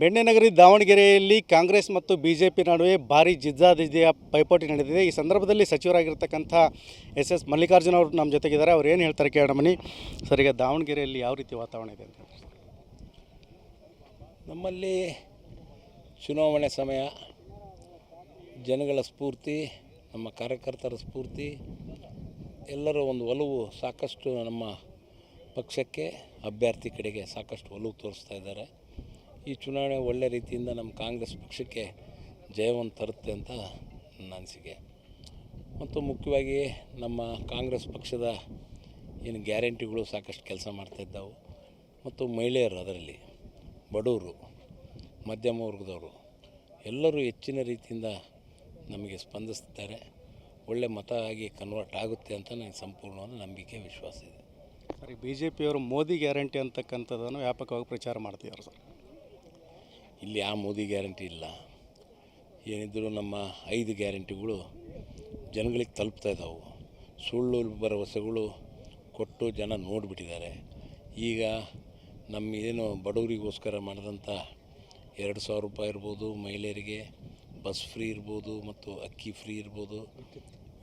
ಬೆಣ್ಣೆನಗರಿ ದಾವಣಗೆರೆಯಲ್ಲಿ ಕಾಂಗ್ರೆಸ್ ಮತ್ತು ಬಿಜೆಪಿ ನಡುವೆ ಭಾರಿ ಜಿದ್ದಾಜಿದ್ದಿಯ ಪೈಪೋಟಿ ನಡೆದಿದೆ. ಈ ಸಂದರ್ಭದಲ್ಲಿ ಸಚಿವರಾಗಿರ್ತಕ್ಕಂಥ ಎಸ್ ಎಸ್ ಮಲ್ಲಿಕಾರ್ಜುನ ಅವರು ನಮ್ಮ ಜೊತೆಗಿದ್ದಾರೆ. ಅವ್ರು ಏನು ಹೇಳ್ತಾರೆ ಕೇಳೋಣ ಮನಿ ಸರ್ ದಾವಣಗೆರೆಯಲ್ಲಿ ಯಾವ ರೀತಿ ವಾತಾವರಣ ಇದೆ ಅಂತ ನಮ್ಮಲ್ಲಿ ಚುನಾವಣೆ ಸಮಯ, ಜನಗಳ ಸ್ಫೂರ್ತಿ, ನಮ್ಮ ಕಾರ್ಯಕರ್ತರ ಸ್ಫೂರ್ತಿ, ಎಲ್ಲರ ಒಂದು ಒಲವು ಸಾಕಷ್ಟು ನಮ್ಮ ಪಕ್ಷಕ್ಕೆ, ಅಭ್ಯರ್ಥಿ ಕಡೆಗೆ ಸಾಕಷ್ಟು ಒಲವು ತೋರಿಸ್ತಾ ಇದ್ದಾರೆ. ಈ ಚುನಾವಣೆ ಒಳ್ಳೆ ರೀತಿಯಿಂದ ನಮ್ಮ ಕಾಂಗ್ರೆಸ್ ಪಕ್ಷಕ್ಕೆ ಜಯವನ್ನು ತರುತ್ತೆ ಅಂತ ನನ್ನ ಅನಿಸಿಕೆ. ಮತ್ತು ಮುಖ್ಯವಾಗಿ ನಮ್ಮ ಕಾಂಗ್ರೆಸ್ ಪಕ್ಷದ ಏನು ಗ್ಯಾರಂಟಿಗಳು ಸಾಕಷ್ಟು ಕೆಲಸ ಮಾಡ್ತಾಯಿದ್ದಾವೆ ಮತ್ತು ಮಹಿಳೆಯರು ಅದರಲ್ಲಿ, ಬಡವರು, ಮಧ್ಯಮ ವರ್ಗದವರು, ಎಲ್ಲರೂ ಹೆಚ್ಚಿನ ರೀತಿಯಿಂದ ನಮಗೆ ಸ್ಪಂದಿಸ್ತಿದ್ದಾರೆ. ಒಳ್ಳೆ ಮತ ಆಗಿ ಕನ್ವರ್ಟ್ ಆಗುತ್ತೆ ಅಂತ ನನಗೆ ಸಂಪೂರ್ಣವಾದ ನಂಬಿಕೆ, ವಿಶ್ವಾಸ ಇದೆ. ಸರ್ ಬಿ ಜೆ ಪಿಯವರು ಮೋದಿ ಗ್ಯಾರಂಟಿ ಅಂತಕ್ಕಂಥದ್ದನ್ನು ವ್ಯಾಪಕವಾಗಿ ಪ್ರಚಾರ ಮಾಡ್ತಿದ್ದಾರೆ ಸರ್. ಇಲ್ಲಿ ಆ ಮೋದಿ ಗ್ಯಾರಂಟಿ ಇಲ್ಲ. ಏನಿದ್ದರೂ ನಮ್ಮ ಐದು ಗ್ಯಾರಂಟಿಗಳು ಜನಗಳಿಗೆ ತಲುಪ್ತಾ ಇದ್ದಾವೆ ಸುಳ್ಳು ಭರವಸೆಗಳು ಕೊಟ್ಟು ಜನ ನೋಡಿಬಿಟ್ಟಿದ್ದಾರೆ. ಈಗ ನಮ್ಮ ಏನು ಬಡವರಿಗೋಸ್ಕರ ಮಾಡಿದಂಥ ಎರಡು ಸಾವಿರ ರೂಪಾಯಿ ಇರ್ಬೋದು, ಮಹಿಳೆಯರಿಗೆ ಬಸ್ ಫ್ರೀ ಇರ್ಬೋದು ಮತ್ತು ಅಕ್ಕಿ ಫ್ರೀ ಇರ್ಬೋದು,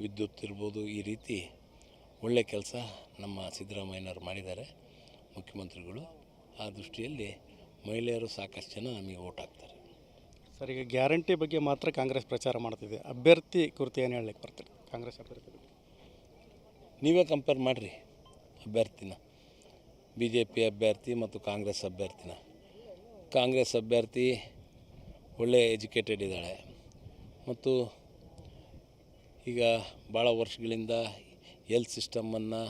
ವಿದ್ಯುತ್ ಇರ್ಬೋದು, ಈ ರೀತಿ ಒಳ್ಳೆ ಕೆಲಸ ನಮ್ಮ ಸಿದ್ದರಾಮಯ್ಯನವರು ಮಾಡಿದ್ದಾರೆ. ಮುಖ್ಯಮಂತ್ರಿಗಳು ಆ ದೃಷ್ಟಿಯಲ್ಲಿ ಮಹಿಳೆಯರು ಸಾಕಷ್ಟು ಜನ ನಮಗೆ ಓಟ್ ಹಾಕ್ತಾರೆ. ಸರ್ ಈಗ ಗ್ಯಾರಂಟಿ ಬಗ್ಗೆ ಮಾತ್ರ ಕಾಂಗ್ರೆಸ್ ಪ್ರಚಾರ ಮಾಡ್ತಿದೆ. ಅಭ್ಯರ್ಥಿ ಕುರಿತು ಏನು ಹೇಳಲಿಕ್ಕೆ ಬರ್ತಾರೆ? ಕಾಂಗ್ರೆಸ್ ಅಭ್ಯರ್ಥಿ ಬಗ್ಗೆ ನೀವೇ ಕಂಪೇರ್ ಮಾಡಿರಿ ಅಭ್ಯರ್ಥಿನ. ಬಿ ಜೆ ಪಿ ಅಭ್ಯರ್ಥಿ ಮತ್ತು ಕಾಂಗ್ರೆಸ್ ಅಭ್ಯರ್ಥಿನ. ಕಾಂಗ್ರೆಸ್ ಅಭ್ಯರ್ಥಿ ಒಳ್ಳೆ ಎಜುಕೇಟೆಡ್ ಇದ್ದಾಳೆ. ಮತ್ತು ಈಗ ಭಾಳ ವರ್ಷಗಳಿಂದ ಹೆಲ್ತ್ ಸಿಸ್ಟಮನ್ನು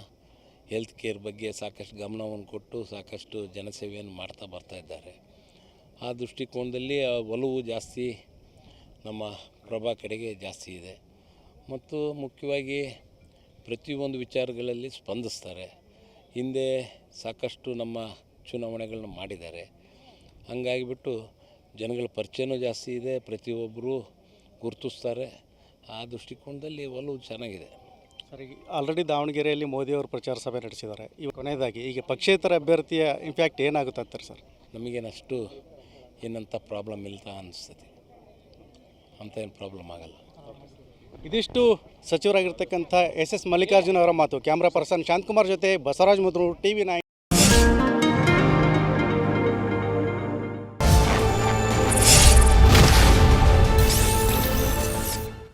ಹೆಲ್ತ್ ಕೇರ್ ಬಗ್ಗೆ ಸಾಕಷ್ಟು ಗಮನವನ್ನು ಕೊಟ್ಟು ಸಾಕಷ್ಟು ಜನಸೇವೆಯನ್ನು ಮಾಡ್ತಾ ಬರ್ತಾ ಇದ್ದಾರೆ. ಆ ದೃಷ್ಟಿಕೋನದಲ್ಲಿ ಒಲವು ಜಾಸ್ತಿ, ನಮ್ಮ ಪ್ರಭಾ ಕಡೆಗೆ ಜಾಸ್ತಿ ಇದೆ. ಮತ್ತು ಮುಖ್ಯವಾಗಿ ಪ್ರತಿಯೊಂದು ವಿಚಾರಗಳಲ್ಲಿ ಸ್ಪಂದಿಸ್ತಾರೆ. ಹಿಂದೆ ಸಾಕಷ್ಟು ನಮ್ಮ ಚುನಾವಣೆಗಳನ್ನ ಮಾಡಿದ್ದಾರೆ. ಹಂಗಾಗಿಬಿಟ್ಟು ಜನಗಳ ಪರಿಚಯನೂ ಜಾಸ್ತಿ ಇದೆ, ಪ್ರತಿಯೊಬ್ಬರೂ ಗುರುತಿಸ್ತಾರೆ. ಆ ದೃಷ್ಟಿಕೋನದಲ್ಲಿ ಒಲವು ಚೆನ್ನಾಗಿದೆ. ಸರ್ ಈಗ ಆಲ್ರೆಡಿ ದಾವಣಗೆರೆಯಲ್ಲಿ ಮೋದಿಯವರು ಪ್ರಚಾರ ಸಭೆ ನಡೆಸಿದ್ದಾರೆ. ಈಗ ಕೊನೆಯದಾಗಿ ಈಗ ಪಕ್ಷೇತರ ಅಭ್ಯರ್ಥಿಯ ಇಂಪ್ಯಾಕ್ಟ್ ಏನಾಗುತ್ತೆ ಅಂತಾರೆ ಸರ್? ನಮಗೇನಷ್ಟು ಏನಂತ ಪ್ರಾಬ್ಲಮ್ ಇಲ್ಲ ಅನಿಸ್ತದೆ. ಅಂತ ಏನು ಪ್ರಾಬ್ಲಮ್ ಆಗಲ್ಲ. ಇದಿಷ್ಟು ಸಚಿವರಾಗಿರ್ತಕ್ಕಂಥ ಎಸ್ ಎಸ್ ಮಲ್ಲಿಕಾರ್ಜುನ ಅವರ ಮಾತು. ಕ್ಯಾಮ್ರಾ ಪರ್ಸನ್ ಶಾಂತಕುಮಾರ್ ಜೊತೆ ಬಸವರಾಜ್ ಮುದ್ರು ಟಿ ವಿ